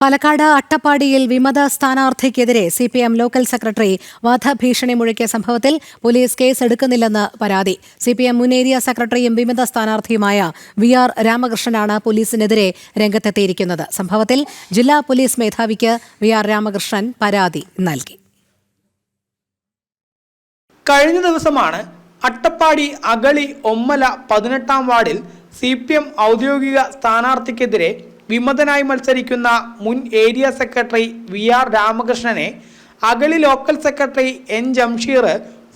പാലക്കാട് അട്ടപ്പാടിയിൽ വിമത സ്ഥാനാർത്ഥിക്കെതിരെ C P M local secretary വധഭീഷണി മുഴക്കിയ സംഭവത്തിൽ പോലീസ് കേസ് എടുക്കുന്നില്ലെന്ന് പരാതി. സി പി എം മുൻ ഏരിയ സെക്രട്ടറിയും വിമത സ്ഥാനാർത്ഥിയുമായ വി ആർ രാമകൃഷ്ണനാണ് പോലീസിനെതിരെ രംഗത്തെത്തിയിരിക്കുന്നത്. സംഭവത്തിൽ ജില്ലാ പോലീസ് മേധാവിക്ക് വി ആർ രാമകൃഷ്ണൻ പരാതി നൽകി. കഴിഞ്ഞ ദിവസമാണ് അട്ടപ്പാടി അഗളി ഒമ്മല പതിനെട്ടാം വാർഡിൽ സി പി എം ഔദ്യോഗിക സ്ഥാനാർത്ഥിക്കെതിരെ വിമതനായി മത്സരിക്കുന്ന മുൻ area secretary V R രാമകൃഷ്ണനെ Agali local secretary N Jamsheer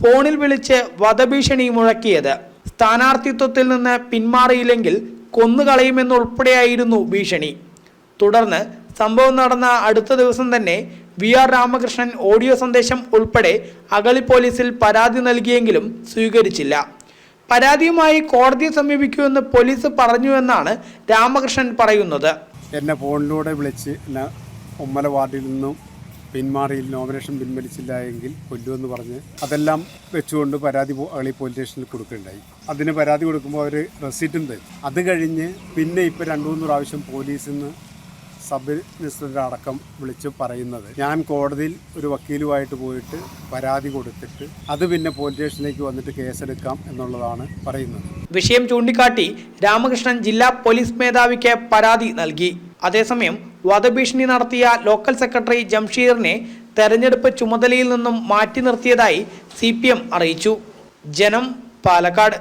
ഫോണിൽ വിളിച്ച് വധഭീഷണി മുഴക്കിയത്. സ്ഥാനാർത്ഥിത്വത്തിൽ നിന്ന് പിന്മാറിയില്ലെങ്കിൽ കൊന്നുകളയുമെന്നുൾപ്പെടെയായിരുന്നു ഭീഷണി. തുടർന്ന് സംഭവം നടന്ന അടുത്ത ദിവസം തന്നെ വി ആർ രാമകൃഷ്ണൻ ഓഡിയോ സന്ദേശം ഉൾപ്പെടെ അഗളി പോലീസിൽ പരാതി നൽകിയെങ്കിലും സ്വീകരിച്ചില്ല. പരാതിയുമായി കോടതിയെ സമീപിക്കുമെന്ന് പോലീസ് പറഞ്ഞുവെന്നാണ് രാമകൃഷ്ണൻ പറയുന്നത്. എന്നെ ഫോണിലൂടെ വിളിച്ച് എന്നെ ഒമ്മല വാർഡിൽ നിന്നും പിന്മാറിയിൽ നോമിനേഷൻ പിൻവലിച്ചില്ല എങ്കിൽ കൊല്ലുമെന്ന് പറഞ്ഞ് അതെല്ലാം വെച്ചുകൊണ്ട് പരാതി അളി പോലീസ് സ്റ്റേഷനിൽ കൊടുക്കുകയുണ്ടായി. അതിന് പരാതി കൊടുക്കുമ്പോൾ അവർ റെസീറ്റും തരും അത് കഴിഞ്ഞ് പിന്നെ ഇപ്പോൾ രണ്ട് മൂന്ന് പ്രാവശ്യം പോലീസിൽ നിന്ന് സബ് ഇൻസ്പെക്ടർ അടക്കം വിളിച്ച് പറയുന്നത്. ഞാൻ കോടതിയിൽ ഒരു വക്കീലുമായിട്ട് പോയിട്ട് പരാതി കൊടുത്തിട്ട് അത് പിന്നെ പോലീസ് സ്റ്റേഷനിലേക്ക് വന്നിട്ട് കേസെടുക്കാം എന്നുള്ളതാണ് പറയുന്നത്. വിഷയം ചൂണ്ടിക്കാട്ടി രാമകൃഷ്ണൻ ജില്ലാ പോലീസ് മേധാവിക്ക് പരാതി നൽകി. അതേസമയം വധഭീഷണി നടത്തിയ ലോക്കൽ സെക്രട്ടറി ജംഷീറിനെ തെരഞ്ഞെടുപ്പ് ചുമതലയിൽ നിന്നും മാറ്റി നിർത്തിയതായി സി അറിയിച്ചു. ജനം പാലക്കാട്.